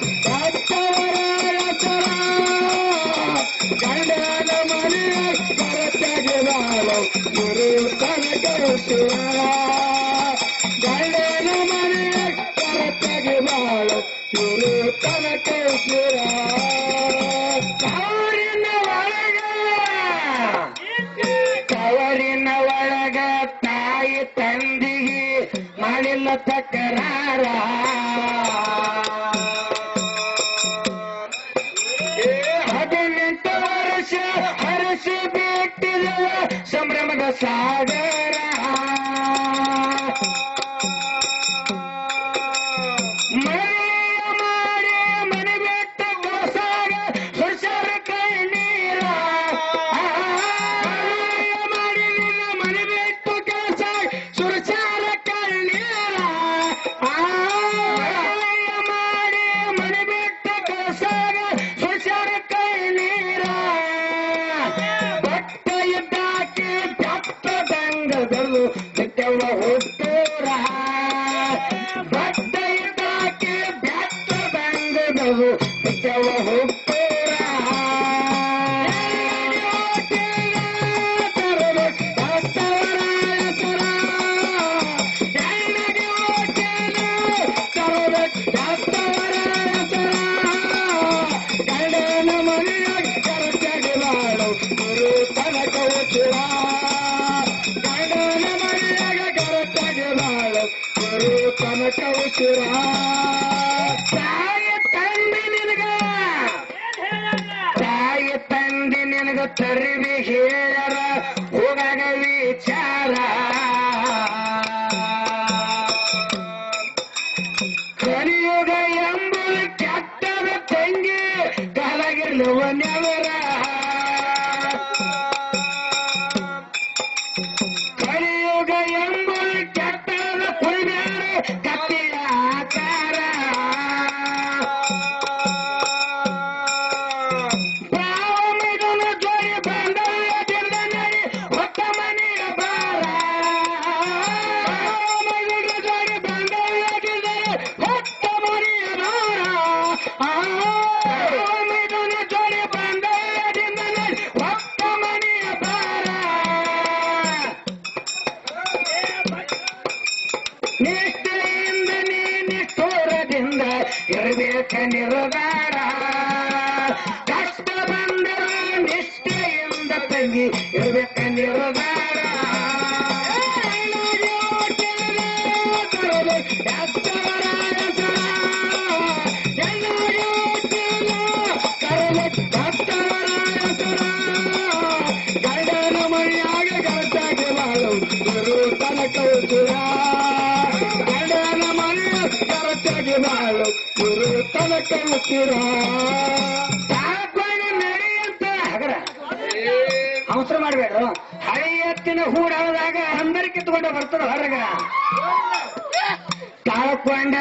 Thank you. Saturday. Figueira ಜೋಗಾರ ಕಷ್ಟ ಬಂದರೆ ನಿಷ್ಠೆಯಿಂದ ತಂಗಿ ಇರಬೇಕ ನಿರೋಗ ದಿನಾಳು ಗುರು ತನಕ ಹಗರ ಅವಸರ ಮಾಡಬೇಡ ಹಳೆ ಎತ್ತಿನ ಹೂಡಾದಾಗ ಅಂದರಿ ಕಿತ್ಕೊಂಡ ಬರ್ತದ ಹೊರಗ. ತಾಳ್ಕೊಂಡ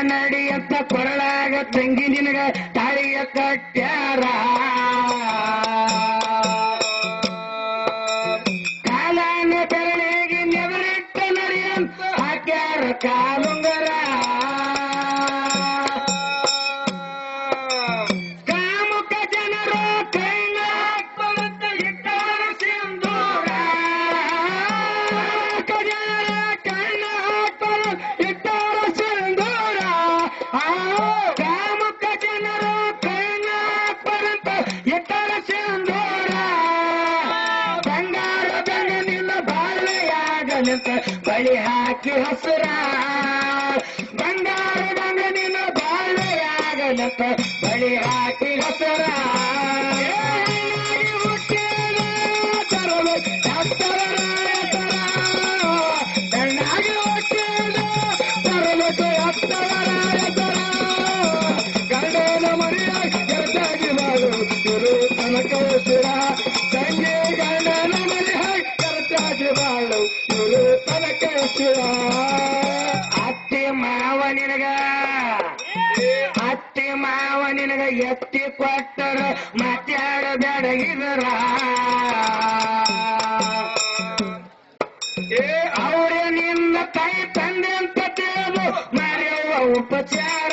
ಅಂತ ಕೊರಳಾಗ ತಂಗಿ ನಿನಗ ತಾಳಿಯ ಕಟ್ಟ್ಯಾರ ಕಾಲಾನ ಬೆರಳಿಗೆ ನೆವರಿಟ್ಟ ಅಂತ ಹಾಕ್ಯಾರ ಕಾಲುಂಗರ. ಕನಕ ಬಳಿ ಹಾಕಿ ಹಸುರ. ಬಂಗಾರದಂಗ ನಿನ್ನ ಬಾಳೆಯಾಗನಕ ಬಳಿ ಹಾಕಿ ಹಸುರಾ. ಅತ್ತೆ ಅತ್ತಿ ಮಾವ ನಿನಗ. ಅತ್ತೆ ಮಾವ ನಿನಗ ಎತ್ತಿ ಕೊಟ್ಟರ ಮಾತಾಡಬೇಡಗಿದರ ಏ, ಅವರೇ ನಿನ್ನ ತಾಯಿ ತಂದೆ ಅಂತ ತಿಳಿದು ಮಾರ್ಯವ್ವ ಉಪಚಾರ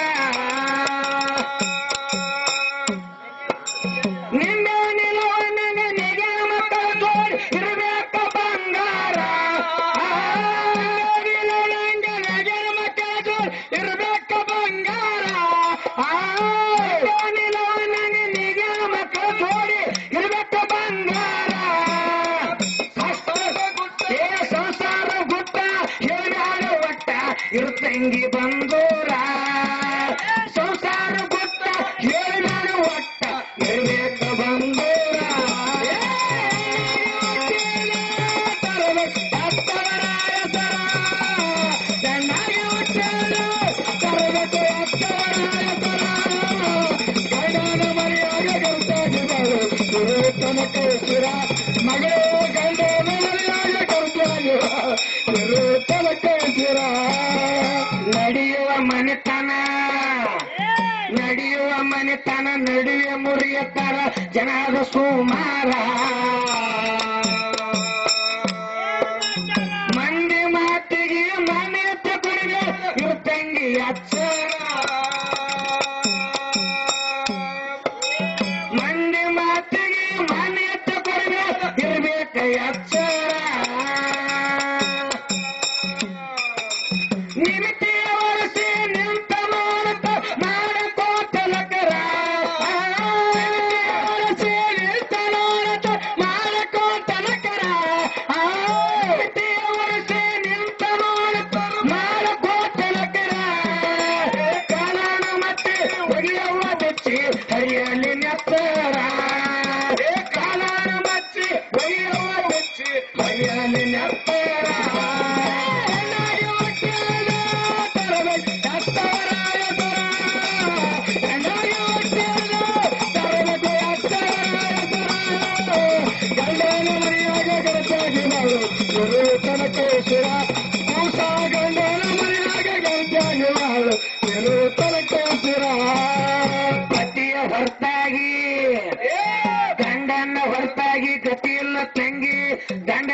ಮನೆತನ ನಡುವೆ ಮುರಿಯುತ್ತಾರ ಜನರ ಸುಮಾರ.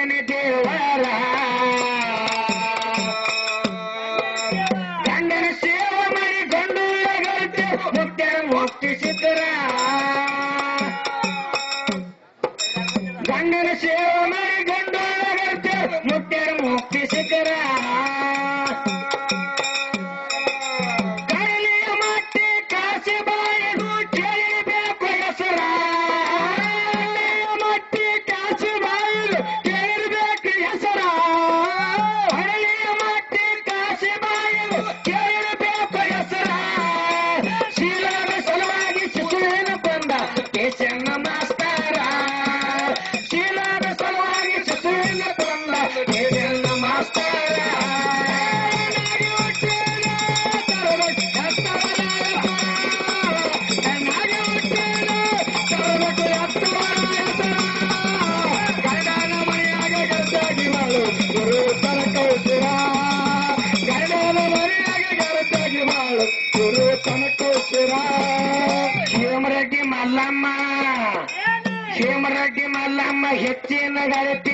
minute I got it.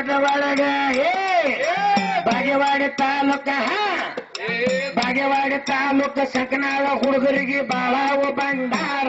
ನಗರದ ಒಳಗ ಏ ಬಾಗೇವಾಡಿ ತಾಲೂಕ ಬಾಗೇವಾಡಿ ತಾಲೂಕ ಸಕನಾಳ ಹುಡುಗರಿಗೆ ಬಾಳಾವು ಬಂಡಾರ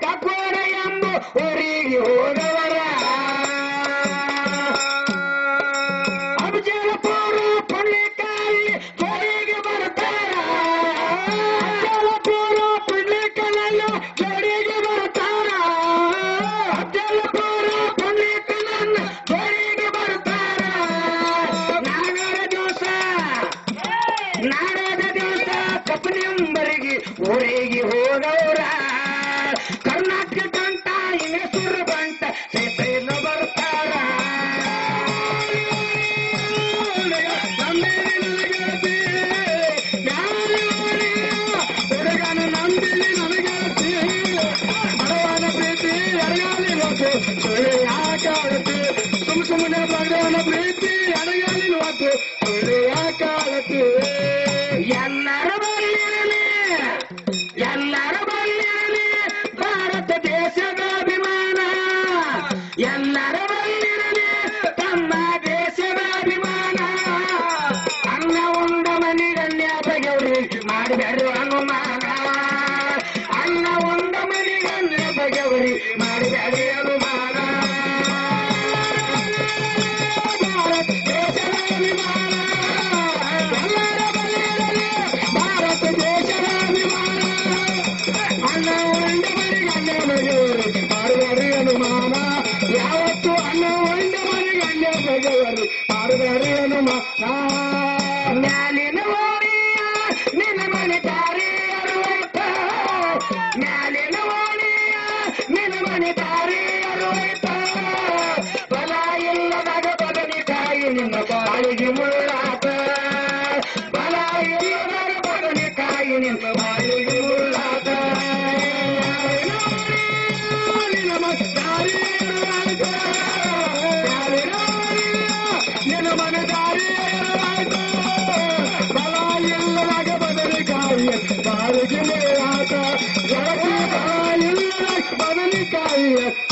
ಕಪೋರ ಎಂಬ ಊರಿಗೆ ಹೋದವರು. ಆಡೋದು ಸೊಳ್ಳೆ ಯಾಕೆ ಆಡತ್ತು ಸುಮ್ ಸುಮ್ಮನೆ ಬಡವನ ಪ್ರೀತಿ ಅಡಗಾಲಿಲ್ವಾತು ಸೊಳ್ಳೆ ಯಾಕೆ ಆಡತ್ತು ಎಲ್ಲರ ಬಲ್ಲಿರಲಿ ಎಲ್ಲರ ಬಲ್ಲಿರಲಿ, ಭಾರತ ದೇಶದ ಅಭಿಮಾನ. ಎಲ್ಲರ ಬಲ್ಲಿರಲಿ ತಮ್ಮ ದೇಶದ ಅಭಿಮಾನ. ಅನ್ನ ಉಂಡ ಮನೆಗನ್ಯ ಬಗೆವ್ರಿ ಮಾಡಬೇಡ್ರಿ ಅನುಮಾನ ಅನ್ನ ಉಂಡ ಮನೆಗನ್ಯ ಬಗೆವ್ರಿ ಮಾಡಬೇಡ್ರಿ ಅನು planetary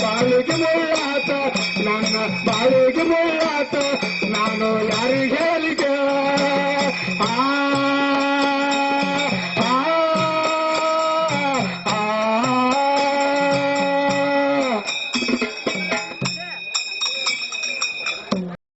ಬಾಳಿಗೆ ಮುಳ್ಳಾಟ ನನ್ನ ಬಾಳಿಗೆ ಮುಳ್ಳಾಟ